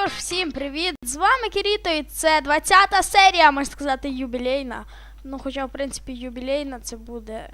що ж, всім привіт! З вами Кіріто, і це 20-та серія, можна сказати, юбілейна. Ну, хоча, в принципі, юбілейна це буде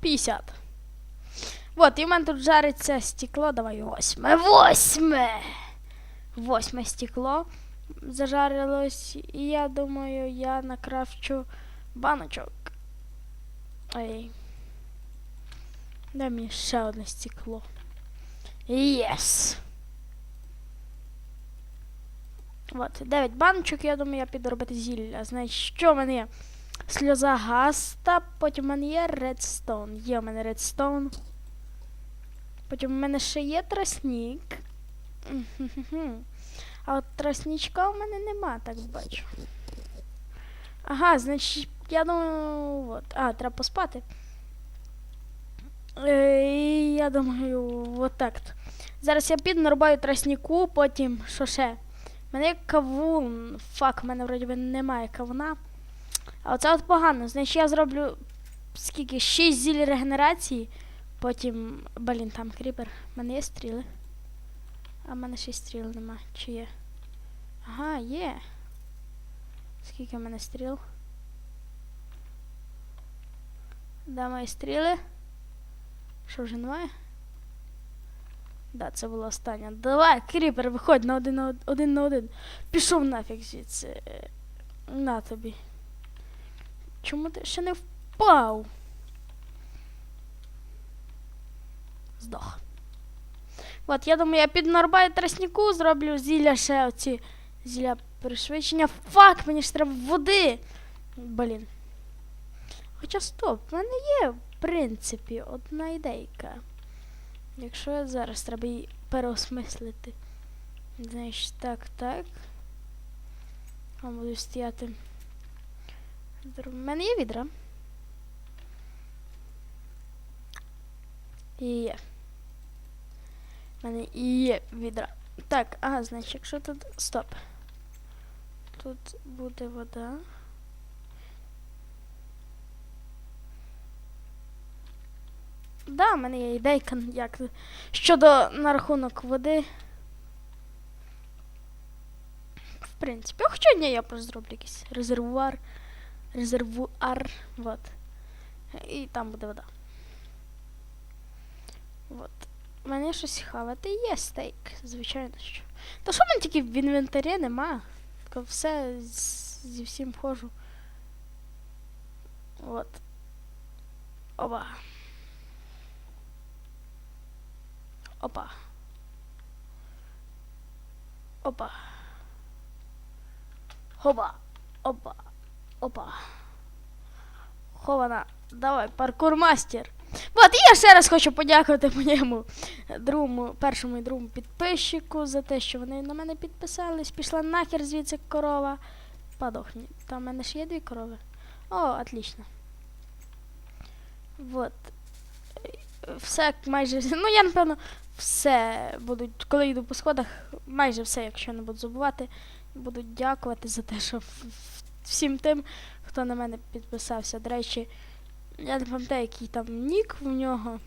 50. От, і в мене тут жариться стекло. Давай восьме. Восьме! Восьме стекло зажарилось. І я думаю, я накрафчу баночок. Ой. Дай мені ще одне стекло. Єс! От, 9 баночок, я думаю, я піду робити зілля. Значить, що в мене є? Сльоза гаста, потім в мене є редстоун. Є в мене редстоун. Потім в мене ще є тростник. А от тростничка у мене нема, так бачу. Ага, значить, я думаю, от. А, треба поспати. Е, і я думаю, от так. Зараз я піду нарубаю тростнику, потім що ще? Мене є кавун. Фак, в мене вроді немає кавуна. А оце от погано. Значить я зроблю скільки? 6 зіль регенерації. Потім. Блін, там кріпер. У мене є стріли. А в мене ще стріл нема. Чи є? Ага, є. Скільки в мене стріл? Де мої стріли? Що вже немає? Да, це була остання. Давай, кріпер, виходь на один на од- один на один. Пішов нафіг звідси. На тобі. Чому ти ще не впав? Здох. От, я думаю, я під нарбаю тростнику зроблю зілля ще оці зілля пришвидшення. Фак, мені ж треба води. Блін. Хоча стоп, в мене є, в принципі, одна ідейка. Якщо я зараз треба її переосмислити. Значить, так, так. Там буду стояти. У мене є відра. І є. У мене є відра. Так, ага, значить, якщо тут. Стоп. Тут буде вода. Да, в мене є ідейка, як щодо на рахунок води. В принципі, хоча ні, я просто зроблю якийсь резервуар. Резервуар. Вот. І там буде вода. Вот. У мене щось хавати є стейк, звичайно що. Та що в мене тільки в інвентарі нема? Таке все зі всім вхожу. От. Оба. Опа. Опа. Хоба. Опа. Опа. Хована. Давай, паркур мастер. От, і я ще раз хочу подякувати моєму другому, першому і другому підписчику за те, що вони на мене підписались. Пішла нахер звідси корова. Подохні. Там в мене ж є дві корови. О, отлично. Вот. Все майже. Ну, я напевно все будуть, коли йду по сходах, майже все, якщо не буду забувати, будуть дякувати за те, що всім тим, хто на мене підписався. До речі, я не пам'ятаю, який там нік в нього.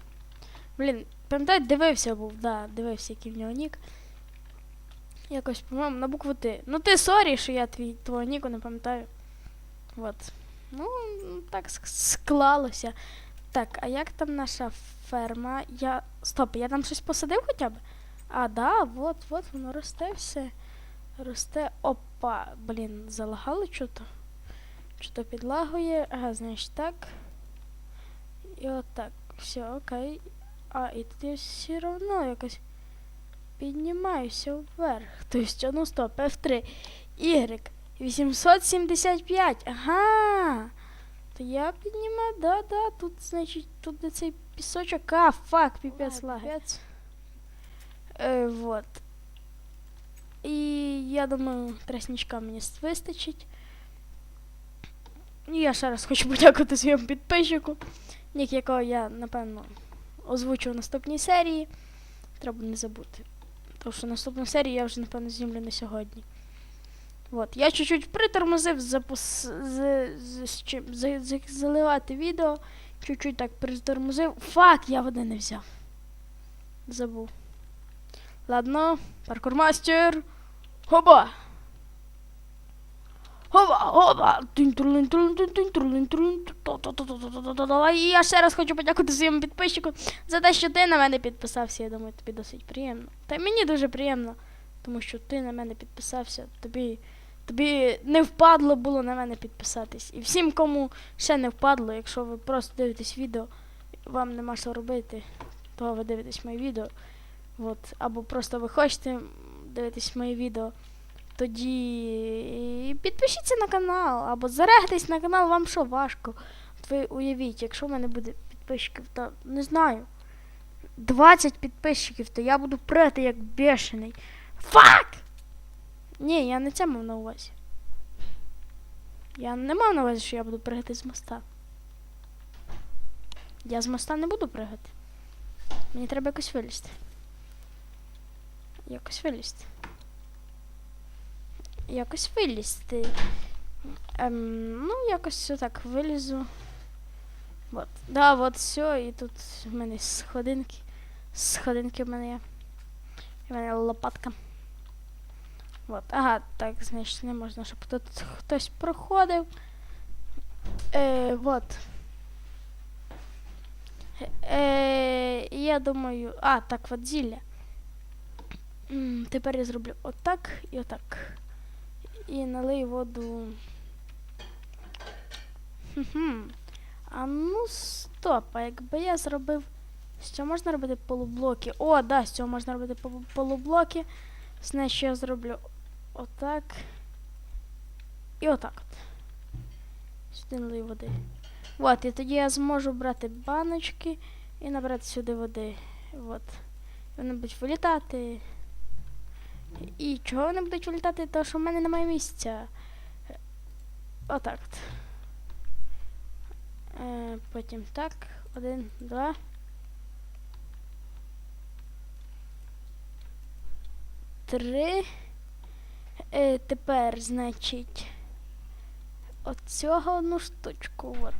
Блін, пам'ятаю, дивився був, да, дивився, який в нього нік. Якось, по-моєму, на букву Ти. Ну ти сорі, що я твій твого ніку не пам'ятаю. От. Ну, так склалося. Так, а як там наша ферма? Я. Стоп, я там щось посадив хоча б? А, да, вот, воно росте все. Росте. Опа, блін, залагало чого-то. Що-то підлагує. Ага, значить так. І отак. Все, окей. А, і тут я все одно якось піднімаюся вверх. Тобто, ну стоп, F3. Y. 875. Ага. То я піднімаю, да, да, тут, значить, тут де цей пісочок. А, фак, піпець лаги. Е, вот. І я думаю, тростничка мені вистачить. І я ще раз хочу подякувати своєму підписчику, нік якого я, напевно, озвучу в наступній серії. Треба не забути. Тому що наступну серію я вже, напевно, знімлю на сьогодні. От, я чуть-чуть притормозив запус... з... з... з з... заливати відео. Чуть-чуть так притормозив. Фак, я води не взяв. Забув. Ладно, паркурмастер. Хоба! Хоба, хоба! І я ще раз хочу подякувати своєму підписчику за те, що ти на мене підписався. Я думаю, тобі досить приємно. Та й мені дуже приємно, тому що ти на мене підписався. Тобі, тобі не впадло було на мене підписатись. І всім, кому ще не впадло, якщо ви просто дивитесь відео, вам нема що робити, то ви дивитесь моє відео. От, або просто ви хочете дивитись моє відео, тоді підпишіться на канал, або зарегтесь на канал, вам що важко. От ви уявіть, якщо в мене буде підписчиків, то не знаю. 20 підписчиків, то я буду прити як бешений. Фак! Ні, я не це мав на увазі. Я не мав на увазі, що я буду пригати з моста. Я з моста не буду пригати. Мені треба якось вилізти. Якось вилізти. Якось вилізти. Ем, ну, якось отак вилізу. Вот. Да, вот все, і тут в мене сходинки. Сходинки в мене є. І в мене лопатка. Вот. Ага, так, значить, не можна, щоб тут хтось проходив. Е, вот. Е, я думаю. А, так, от зілля. Тепер я зроблю отак і отак. І налию воду. А ну стоп, а якби я зробив. З цього можна робити полублоки. О, да, з цього можна робити полу- полублоки. Значить, я зроблю отак. І отак от. Сюди налию води. От, і тоді я зможу брати баночки і набрати сюди води. От. Вони будуть вилітати. І чого вони будуть вилітати? Тому що в мене немає місця. Отак. от. Е, потім так. Один, два. Три. Е, тепер, значить, от цього одну штучку. От.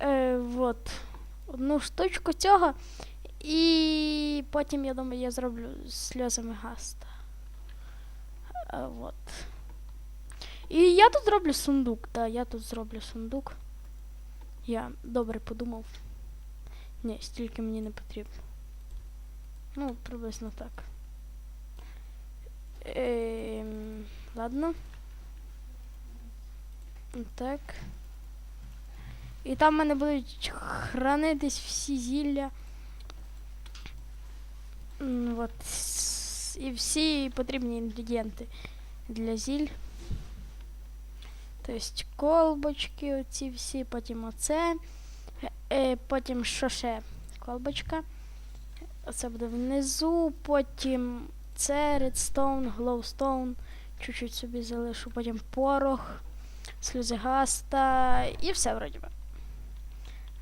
Е, вот. Одну штучку цього. І потім, я думаю, я зроблю сльозами гаста. Е, вот. І я тут зроблю сундук, да, я тут зроблю сундук. Я добре подумав. Ні, стільки мені не потрібно. Ну, приблизно так. Ем, ладно. Так. І там в мене будуть хранитись всі зілля. От. І всі потрібні інгредієнти для зіль. Тобто колбочки, оці всі, потім оце. Е, потім що ще? Колбочка. Оце буде внизу, потім це редстоун, глоустоун. Чуть-чуть собі залишу, потім порох, сльози гаста і все вроді би.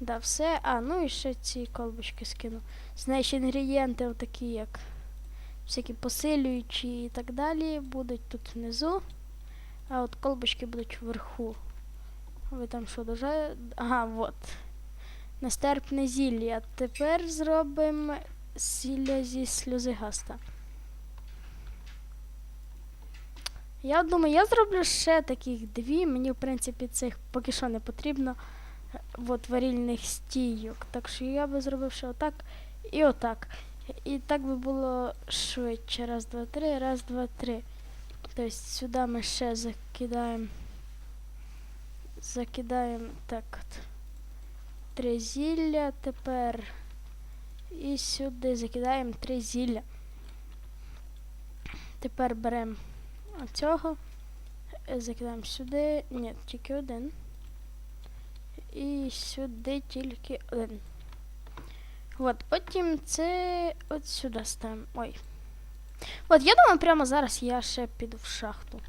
Да, все. А, ну і ще ці колбочки скину. Значить, інгредієнти такі, як всякі посилюючі і так далі, будуть тут внизу. А от колбочки будуть вверху. Ви там що дуже. Ага, от. Нестерпне зілля. Тепер зробимо зілля зі сльози гаста. Я думаю, я зроблю ще таких дві. Мені, в принципі, цих поки що не потрібно. От варільних стійок. Так що я би зробив ще отак і отак. І так би було швидше. Раз, два, три, раз, два, три. Тобто сюди ми ще закидаємо. Закидаємо так от. Три зілля тепер. І сюди закидаємо три зілля. Тепер беремо оцього. Закидаємо сюди. Ні, тільки один. І сюди тільки один. От, потім це от сюди ставимо. Ой. От, я думаю, прямо зараз я ще піду в шахту.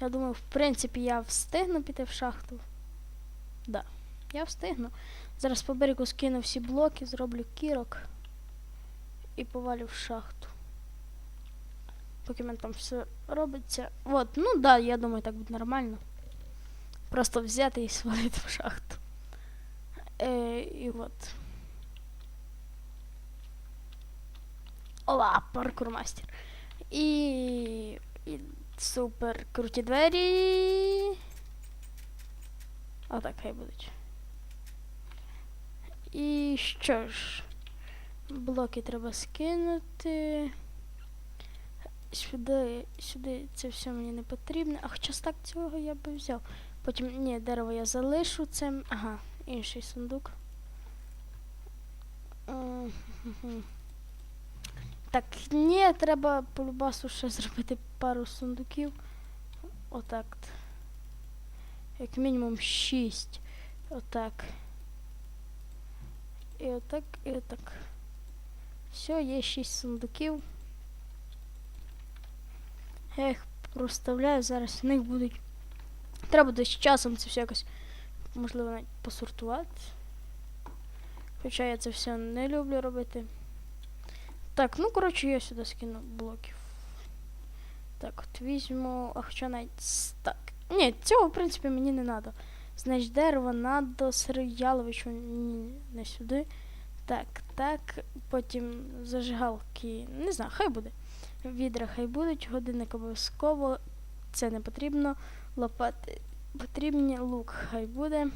Я думаю, в принципі, я встигну піти в шахту. Да, я встигну. Зараз по берегу скину всі блоки, зроблю кірок і повалю в шахту. Поки в мене там все робиться. От, ну да, я думаю, так буде нормально. Просто взяти і свалити в шахту. Е, і от. Ола, паркур мастер. І, і супер круті двері. Отак хай будуть. І що ж? Блоки треба скинути. Сюди, сюди це все мені не потрібно. А хоча стак цього я би взяв. Потім, ні, дерево я залишу. Це. Ага, інший сундук. Так, ні, треба по любасу ще зробити пару сундуків. Отак. Як мінімум шість. Отак. І отак, і отак. Все, є шість сундуків. Я їх проставляю, зараз в них будуть. Треба буде з часом це все якось, можливо, навіть посортувати. Хоча я це все не люблю робити. Так, ну коротше, я сюди скину блоків. Так, от візьму, а хоча навіть так. Ні, цього, в принципі, мені не треба. Значить, дерево надо Сирояловичу, ні, не сюди. Так, так, потім зажигалки, не знаю, хай буде. Відра хай будуть, годинник обов'язково, це не потрібно. Лопати потрібні, лук хай буде.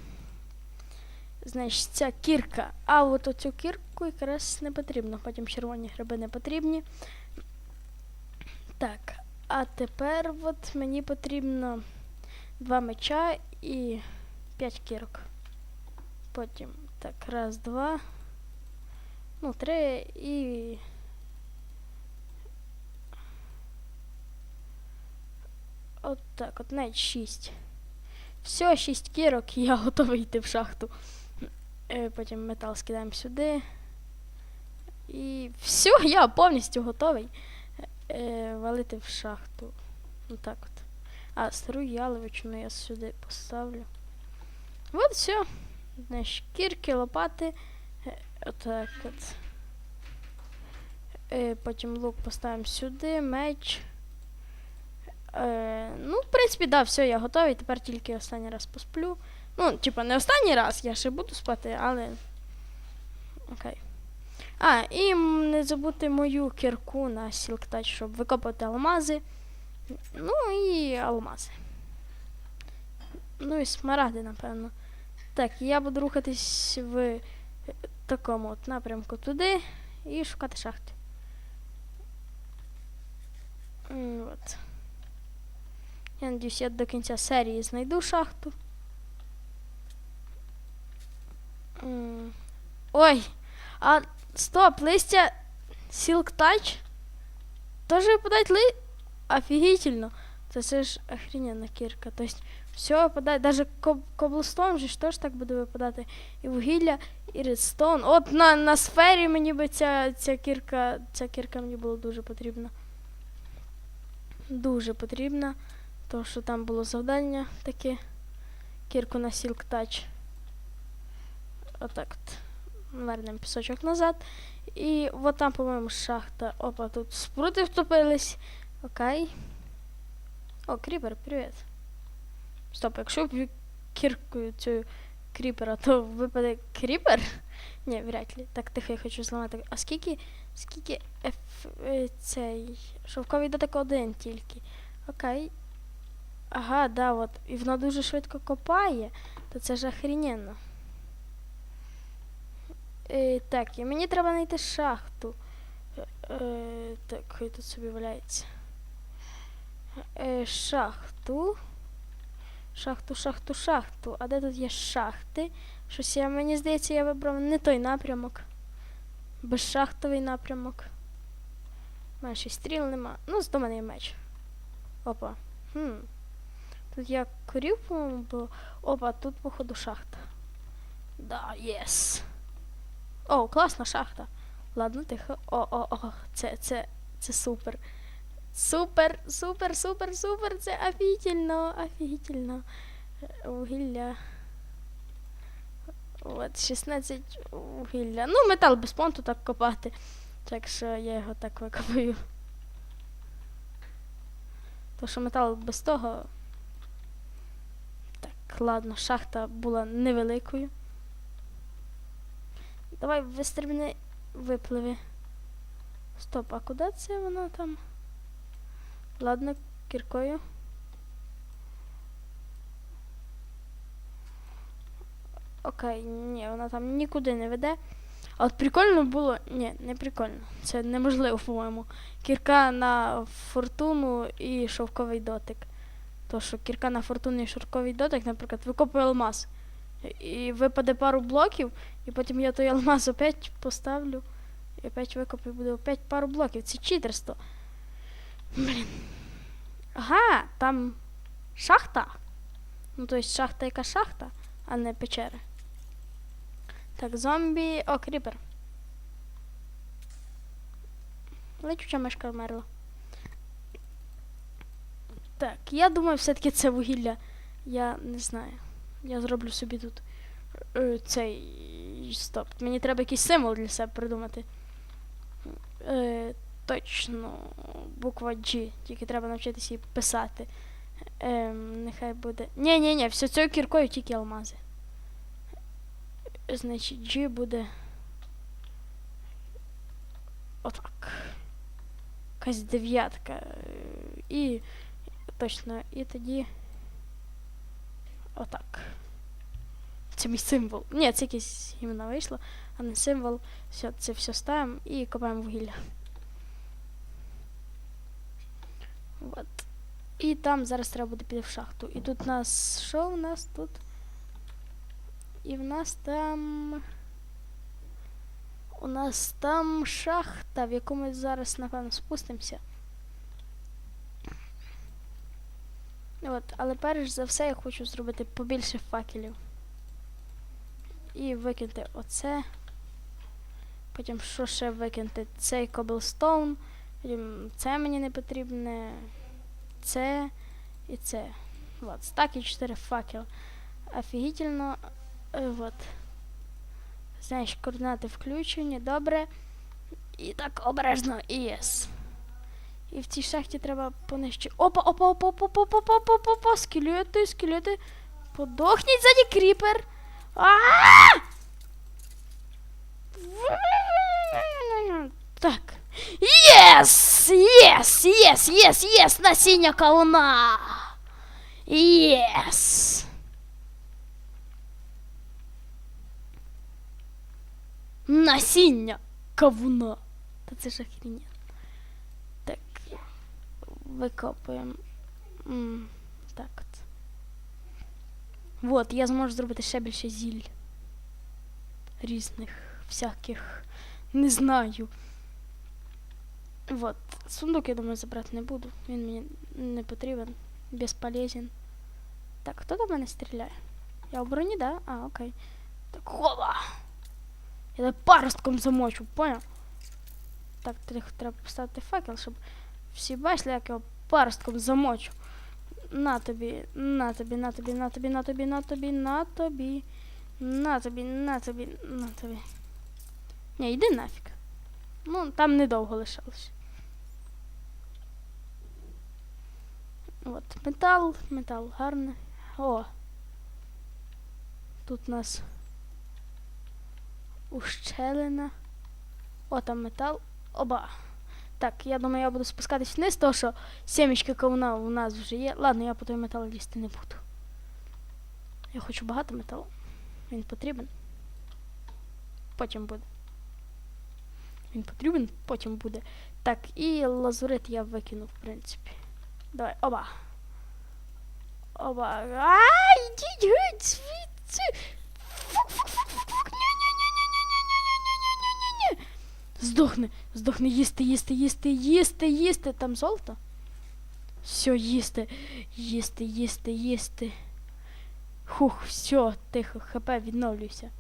Значить, ця кірка. А от оцю кірку якраз не потрібно. Потім червоні гриби не потрібні. Так, а тепер от мені потрібно два меча і п'ять кірок. Потім так, раз, два. Ну, три і. От так, от навіть шість. Все, шість кірок, і я готовий йти в шахту. Е, Потім метал скидаємо сюди. І все, я повністю готовий е, валити в шахту. Отак от. А, стару яловичину я сюди поставлю. От все. Значить, кірки, лопати. Е, Отак от. Е, потім лук поставимо сюди, меч. Е, ну, в принципі, да, все, я готовий. Тепер тільки останній раз посплю. Ну, типа, не останній раз, я ще буду спати, але. Окей. А, і не забути мою кірку на Touch, щоб викопати алмази. Ну і алмази. Ну і смарагди, напевно. Так, я буду рухатись в е, такому от напрямку туди і шукати шахти. От. Я надіюсь, я до кінця серії знайду шахту. Ой, а стоп, листя Silk Touch тоже выпадает ли... Офигительно. То це ж охрененна кірка. То есть все випадає, даже коб коблстоун же ж теж так буде випадати. І вугілля, і редстоун. От на, на сфері мені би ця, ця кірка, ця кірка мені була дуже потрібна. Дуже потрібна. Тому що там було завдання таке. Кірку на Silk Touch. Отак от. Вернемо пісочок назад. І от там, по-моєму, шахта. Опа, тут спрути втопились. Окей. О, кріпер, привіт. Стоп, якщо б кіркою цю кріпера, то випаде кріпер? Ні, вряд ли. Так, тихо, я хочу зламати. А скільки. Скільки еф, е, цей. Шовковий дотик один тільки. Окей. Ага, да, от. І воно дуже швидко копає, то це ж охрененно. Е, так, і мені треба знайти шахту. Е, так, хай тут собі валяється. Е, шахту. Шахту, шахту, шахту. А де тут є шахти? Щось я, мені здається, я вибрав не той напрямок. Безшахтовий напрямок. Й стріл нема. Ну, зато мене є меч. Опа. Хм. Тут я корів, по-моєму, було. Опа, тут, походу, шахта. Да, єс. О, класна шахта. Ладно, тихо. О, о, о, це, це, це супер. Супер, супер, супер, супер. Це офігітельно, офігітельно. Вугілля. От, 16 вугілля. Ну, метал без понту так копати. Так що я його так викопаю. То що метал без того. Так, ладно, шахта була невеликою. Давай вистрибни випливи. Стоп, а куди це вона там? Ладно, кіркою. Окей, ні, вона там нікуди не веде. А от прикольно було. Ні, не прикольно. Це неможливо, по-моєму. Кірка на фортуну і шовковий дотик. То, що кірка на фортуну і шовковий дотик, наприклад, викопує алмаз. І випаде пару блоків, і потім я той алмаз опять поставлю. І опять викопаю, буде опять пару блоків. Це читерство. Блін. Ага, там шахта. Ну, то есть шахта яка шахта, а не печери. Так, зомбі. О, кріпер. Лечуча мишка вмерла. Так, я думаю, все-таки це вугілля. Я не знаю. Я зроблю собі тут е, цей. Стоп. Мені треба якийсь символ для себе придумати. Е, точно, буква G. Тільки треба навчитися її писати. Ем, нехай буде. Ні, ні, ні, все цією кіркою тільки алмази. Значить, G буде. Отак. Якась дев'ятка. Е, І. Точно, і тоді. Отак. Це мій символ. Ні, це якесь іменно вийшло, а не символ. Все, це все ставимо і копаємо вугілля. Вот. І там зараз треба буде піти в шахту. І тут нас. Що у нас тут? І в нас там. У нас там шахта, в яку ми зараз, напевно, спустимося. От, але перш за все я хочу зробити побільше факелів. І викинути оце. Потім що ще викинути? Цей коблстоун. Потім це мені не потрібне. Це і це. Вот, стак і 4 факел. Офігітельно. Е, Вот. Знаєш, координати включені, добре. І так обережно, і єс. І в цій шахті треба понижче. Опа, опа, опа, опа, опа, опа, опа, опа, опа, скелети, скелети. Подохніть ззаді кріпер. а Так. Єс! Єс! Єс! Єс! Єс! Насіння кауна! Єс! Насіння кавуна. Та це ж охрененно. Так. Викопуємо. М, Так от. Вот, я зможу зробити ще більше зіль. Різних, всяких. Не знаю. Вот. Сундук, я думаю, забрати не буду. Він мені не потрібен. Безполезен. Так, хто до мене стріляє? Я в броні, да? А, окей. Так, хоба! Я тебе паростком замочу, понял? Так, треба поставити факел, щоб всі бачили, як його паростком замочу. На тобі, на тобі, на тобі, на тобі, на тобі, на тобі, на тобі. На тобі, на тобі, на тобі. Ні, йди нафіг. Ну, там недовго лишалось. От, метал, метал, гарний. О. Тут у нас ущелина. О, там метал. Оба. Так, я думаю, я буду спускатись вниз, тому що сімечки ковна у нас вже є. Ладно, я по той метал лізти не буду. Я хочу багато металу. Він потрібен. Потім буде. Він потрібен, потім буде. Так, і лазурит я викину, в принципі. Давай, оба. Оба. Ааа, йдіть геть звідси. Здохни, здохни, їсти, їсти, їсти, їсти, їсти. Там золото. Все, їсти, їсти, їсти, їсти. Хух, все, тихо, хп відновлюйся.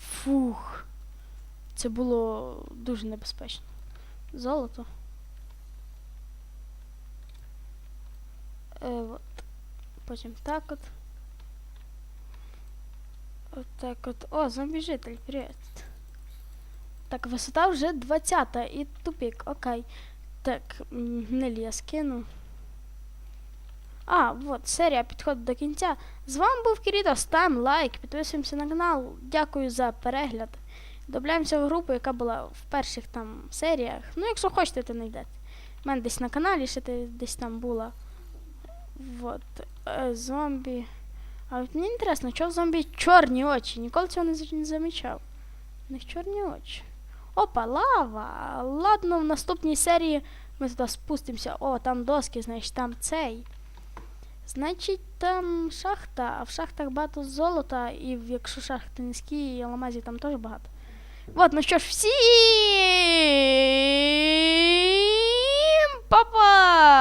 Фух. Це було дуже небезпечно. Золото. От. Потім так от. От так от. О, зомбі-житель, привіт. Так, висота вже 20 і тупік, окей. Так, м, гниль я скину. А, от, серія підходить до кінця. З вами був Кіріто, ставимо лайк, підписуємося на канал. Дякую за перегляд. Добавляємося в групу, яка була в перших там серіях. Ну, якщо хочете, то знайдете. У мене десь на каналі ще десь там була. Вот. Е, зомбі. А от мені інтересно, чого в зомбі чорні очі? Ніколи цього не, замічав. У них чорні очі. Опа, лава. Ладно, в наступній серії ми туди спустимося. О, там доски, значить, там цей. Значить, там шахта, а в шахтах багато золота, і якщо шахти низькі, і алмазів там теж багато. От, ну що ж, всім па-па!